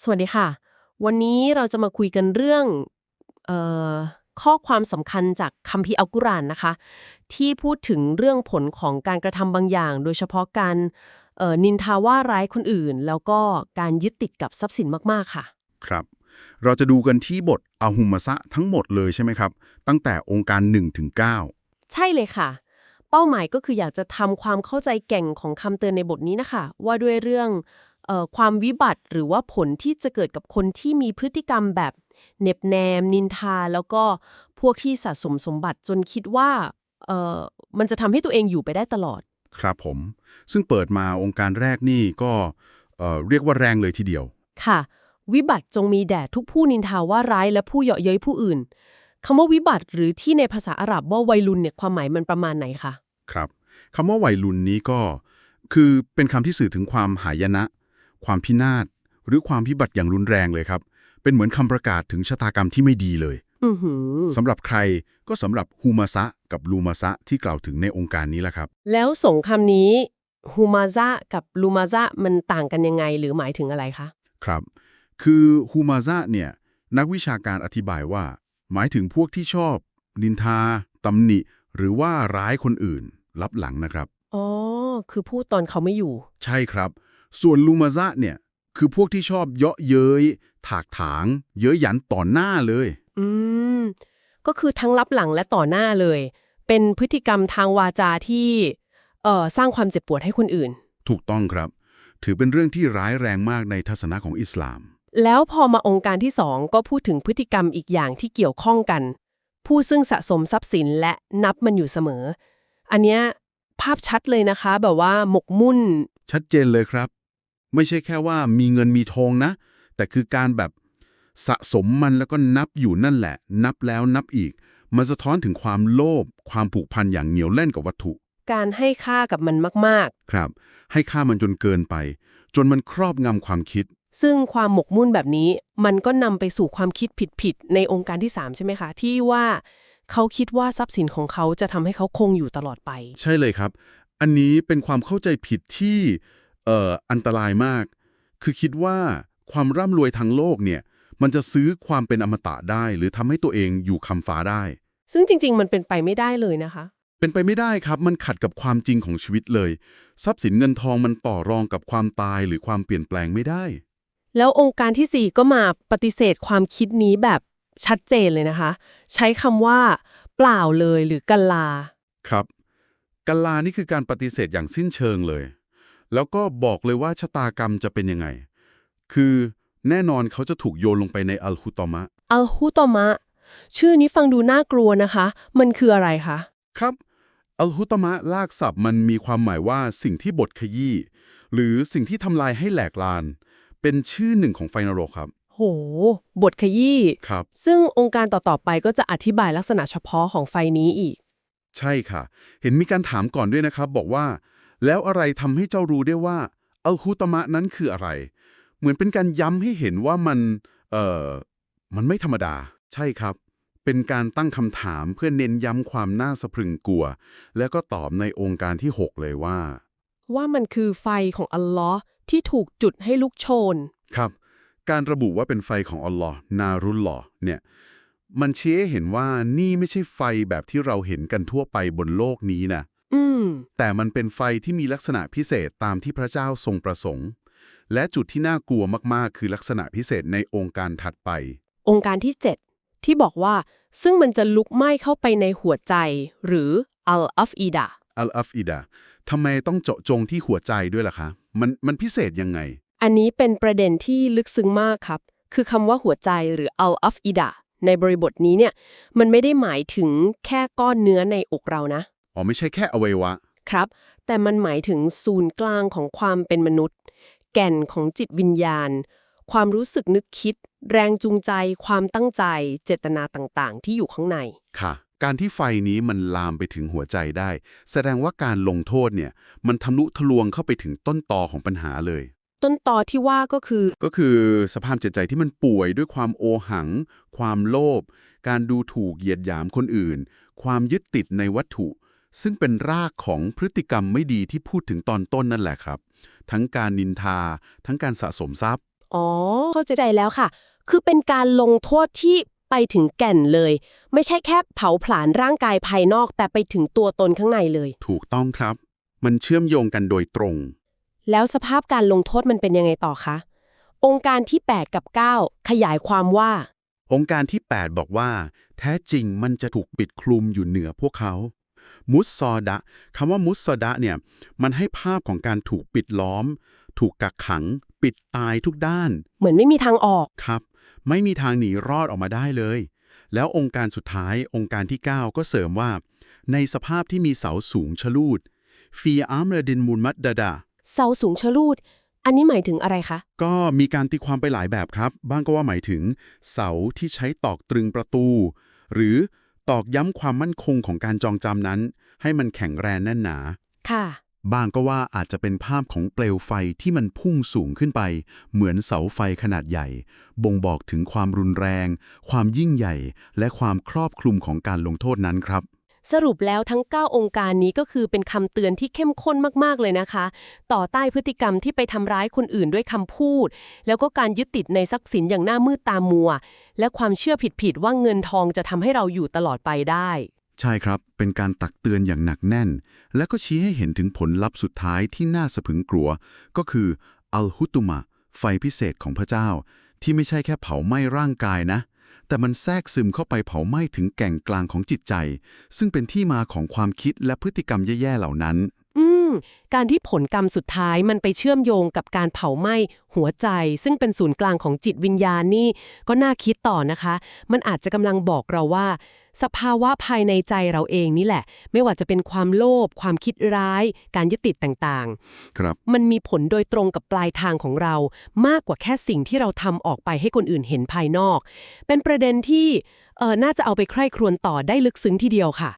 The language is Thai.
สวัสดีค่ะ วันนี้เราจะมาคุยกันเรื่องเออข้อความสำคัญจากคัมภีร์อัลกุรอานนะคะ ที่พูดถึงเรื่องผลของการกระทำบางอย่าง โดยเฉพาะการเอ่อนินทาว่าร้ายคนอื่น แล้วก็การยึดติดกับทรัพย์สินมากๆค่ะ ครับ เราจะดูกันที่บทอาหุมะซะทั้งหมดเลยใช่ไหมครับ ตั้งแต่องค์การ1ถึง9ใช่เลยค่ะ เป้าหมายก็คืออยากจะทำความเข้าใจแก่งของคำเตือนในบทนี้นะคะ ว่าด้วยเรื่องเออ ความวิบัติหรือว่าผลที่จะเกิดกับคนที่มีพฤติกรรมแบบเหน็บแนม นินทา แล้วก็พวกที่สะสมสมบัติจนคิดว่าเออมันจะทำให้ตัวเองอยู่ไปได้ตลอด ครับผม ซึ่งเปิดมาองค์การแรกนี่ก็เอ่อเรียกว่าแรงเลยทีเดียว ค่ะ วิบัติจงมีแด่ทุกผู้นินทาว่าร้ายและผู้เหยาะเย้ยผู้อื่นคำว่าวิบัติหรือที่ในภาษาอาหรับว่าวัยรุนเนี่ยความหมายมันประมาณไหนคะ ครับคำว่าวัยรุ่นนี้ก็คือเป็นคำที่สื่อถึงความหายนะ ความพินาศหรือความพิบัติอย่างรุนแรงเลยครับ เป็นเหมือนคำประกาศถึงชะตากรรมที่ไม่ดีเลยอือหือสำหรับใครก็สำหรับฮูมาซะกับลูมาซะที่กล่าวถึงในองค์การนี้แหละครับ แล้วสงคำนี้ฮูมาซะกับลูมาซะมันต่างกันยังไงหรือหมายถึงอะไรคะครับ คือฮูมาซะเนี่ยนักวิชาการอธิบายว่า หมายถึงพวกที่ชอบ นินทาตำหนิ หรือว่าร้ายคนอื่น ลับหลังนะครับ อ๋อ คือพูดตอนเขาไม่อยู่ ใช่ครับ ส่วนลูมาซะเนี่ย คือพวกที่ชอบเยาะเย้ย ถากถาง เย้ยหยันต่อหน้าเลย อืม ก็คือทั้งรับหลังและต่อหน้าเลย เป็นพฤติกรรมทางวาจาที่เอ่อสร้างความเจ็บปวดให้คนอื่น ถูกต้องครับ ถือเป็นเรื่องที่ร้ายแรงมากในทัศนะของอิสลาม แล้วพอมาองค์การที่สองก็พูดถึงพฤติกรรมอีกอย่างที่เกี่ยวข้องกัน ผู้ซึ่งสะสมทรัพย์สินและนับมันอยู่เสมอ อันเนี้ยภาพชัดเลยนะคะ แบบว่าหมกมุ่น ชัดเจนเลยครับ ไม่ใช่แค่ว่ามีเงินมีทองนะ แต่คือการแบบสะสมมันแล้วก็นับอยู่นั่นแหละ นับแล้วนับอีก มันสะท้อนถึงความโลภความผูกพันอย่างเหนียวแน่นกับวัตถุ การให้ค่ากับมันมากครับ ให้ค่ามันจนเกินไป จนมันครอบงำความคิดๆซึ่งความหมกมุ่นแบบนี้ มันก็นำไปสู่ความคิดผิดๆในองค์การที่ 3 ใช่ไหมคะ ที่ว่าเขาคิดว่าทรัพย์สินของเขาจะทำให้เขาคงอยู่ตลอดไป ใช่เลยครับ อันนี้เป็นความเข้าใจผิดที่ เอ่ออันตรายมาก คือคิดว่าความร่ำรวยทางโลกเนี่ย มันจะซื้อความเป็นอมตะได้ หรือทำให้ตัวเองอยู่คำฟ้าได้ ซึ่งจริง ๆ มันเป็นไปไม่ได้เลยนะคะ เป็นไปไม่ได้ครับ มันขัดกับความจริงของชีวิตเลย ทรัพย์สินเงินทองมันต่อรองกับความตายหรือความเปลี่ยนแปลงไม่ได้ แล้วองค์การที่ 4 ก็มาปฏิเสธความคิดนี้แบบชัดเจนเลยนะคะ ใช้คำว่า เปล่าเลยหรือกัลลา ครับกัลลานี่คือการปฏิเสธอย่างสิ้นเชิงเลย แล้วก็บอกเลยว่าชะตากรรมจะเป็นยังไง คือแน่นอนเขาจะถูกโยนลงไปในอัลฮุตอมะ อัลฮุตอมะ ชื่อนี้ฟังดูน่ากลัวนะคะ มันคืออะไรคะ ครับอัลฮุตอมะลากศัพท์มันมีความหมายว่าสิ่งที่บดขยี้หรือสิ่งที่ทำลายให้แหลกลาน เป็นชื่อหนึ่งของไฟนรกครับ โห บทขยี้ครับ ซึ่งองค์การต่อๆไปก็จะอธิบายลักษณะเฉพาะของไฟนี้อีก ใช่ค่ะ เห็นมีการถามก่อนด้วยนะครับ บอกว่า แล้วอะไรทำให้เจ้ารู้ได้ว่าอัลฮุตมะนั้นคืออะไร เหมือนเป็นการย้ำให้เห็นว่ามัน เอ่อ มันไม่ธรรมดา ใช่ครับ เป็นการตั้งคำถามเพื่อเน้นย้ำความน่าสะพรึงกลัว แล้วก็ตอบในองค์การที่ 6 เลยว่า ว่ามันคือไฟของอัลลอฮ์ที่ถูกจุดให้ลุกโชน ครับ การระบุว่าเป็นไฟของอัลลอฮ์นารุลลอฮ์เนี่ย มันเชี้ให้เห็นว่านี่ไม่ใช่ไฟแบบที่เราเห็นกันทั่วไปบนโลกนี้นะอืม แต่มันเป็นไฟที่มีลักษณะพิเศษตามที่พระเจ้าทรงประสงค์ และจุดที่น่ากลัวมากๆ คือลักษณะพิเศษในองค์การถัดไป องค์การที่ 7 ที่บอกว่าซึ่งมันจะลุกไหม้เข้าไปในหัวใจ หรืออัลอัฟอีดะอัลอัฟอิดะทำไมต้องเจาะจงที่หัวใจด้วยล่ะคะ มันมันพิเศษยังไง อันนี้เป็นประเด็นที่ลึกซึ้งมากครับ คือคำว่าหัวใจหรืออัลอัฟอีดะในบริบทนี้เนี่ย มันไม่ได้หมายถึงแค่ก้อนเนื้อในอกเรานะ อ๋อไม่ใช่แค่อวัยวะ ครับ แต่มันหมายถึงศูนย์กลางของความเป็นมนุษย์ แก่นของจิตวิญญาณ ความรู้สึกนึกคิด แรงจูงใจ ความตั้งใจ เจตนาต่างๆ ที่อยู่ข้างใน ค่ะ การที่ไฟนี้มันลามไปถึงหัวใจได้ แสดงว่าการลงโทษเนี่ย มันทะลุทะลวงเข้าไปถึงต้นตอของปัญหาเลย ต้นตอที่ว่าก็คือ ก็คือสภาพจิตใจที่มันป่วยด้วยความโอหัง ความโลภการดูถูกเหยียดหยามคนอื่น ความยึดติดในวัตถุ ซึ่งเป็นรากของพฤติกรรมไม่ดีที่พูดถึงตอนต้นนั่นแหละครับ ทั้งการนินทา ทั้งการสะสมทรัพย์ อ๋อ เข้าใจแล้วค่ะ คือเป็นการลงโทษที่ไปถึงแก่นเลย ไม่ใช่แค่เผาผลาญร่างกายภายนอก แต่ไปถึงตัวตนข้างในเลย ถูกต้องครับ มันเชื่อมโยงกันโดยตรง แล้วสภาพการลงโทษมันเป็นยังไงต่อคะองค์การที่ 8 กับ 9 ขยายความว่า องค์การที่ 8 บอกว่า แท้จริงมันจะถูกปิดคลุมอยู่เหนือพวกเขา มุสซอดะคำว่ามุสซอดะเนี่ยมันให้ภาพของการถูกปิดล้อม ถูกกักขัง ปิดตายทุกด้าน เหมือนไม่มีทางออกครับ ไม่มีทางหนีรอดออกมาได้เลย แล้วองค์การสุดท้ายองค์การที่ 9 ก็เสริมว่า ในสภาพที่มีเสาสูงชะลูดฟีอาร์มเรดินมูลมัดดาดาเสาสูงชะลูดอันนี้หมายถึงอะไรคะ ก็มีการตีความไปหลายแบบครับ บ้างก็ว่าหมายถึง เสาที่ใช้ตอกตรึงประตู หรือ ตอกย้ำความมั่นคงของการจองจำนั้น ให้มันแข็งแรงแน่นหนา ค่ะ บางก็ว่าอาจจะเป็นภาพของเปลวไฟที่มันพุ่งสูงขึ้นไป เหมือนเสาไฟขนาดใหญ่ บ่งบอกถึงความรุนแรง ความยิ่งใหญ่ และความครอบคลุมของการลงโทษนั้นครับ สรุปแล้วทั้ง 9 องค์การนี้ก็คือเป็นคำเตือนที่เข้มข้นมากๆเลยนะคะ ต่อใต้พฤติกรรมที่ไปทำร้ายคนอื่นด้วยคำพูด แล้วก็การยึดติดในทรัพย์สินอย่างหน้ามืดตามัว และความเชื่อผิดๆว่าเงินทองจะทำให้เราอยู่ตลอดไปได้ ใช่ครับ เป็นการตักเตือนอย่างหนักแน่น และก็ชี้ให้เห็นถึงผลลัพธ์สุดท้ายที่น่าสะพรึงกลัว ก็คืออัลฮุตุมะไฟพิเศษของพระเจ้า ที่ไม่ใช่แค่เผาไหม้ร่างกายนะ แต่มันแทรกซึมเข้าไปเผาไหม้ถึงแก่งกลางของจิตใจ ซึ่งเป็นที่มาของความคิดและพฤติกรรมแย่ๆเหล่านั้น การที่ผลกรรมสุดท้ายมันไปเชื่อมโยงกับการเผาไหม้หัวใจ ซึ่งเป็นศูนย์กลางของจิตวิญญาณนี่ ก็น่าคิดต่อนะคะ มันอาจจะกำลังบอกเราว่า สภาวะภายในใจเราเองนี่แหละ ไม่ว่าจะเป็นความโลภความคิดร้าย การยึดติดต่างครับๆมันมีผลโดยตรงกับปลายทางของเรา มากกว่าแค่สิ่งที่เราทำออกไปให้คนอื่นเห็นภายนอก เป็นประเด็นที่เออน่าจะเอาไปใคร่ครวญต่อได้ลึกซึ้งทีเดียวค่ะ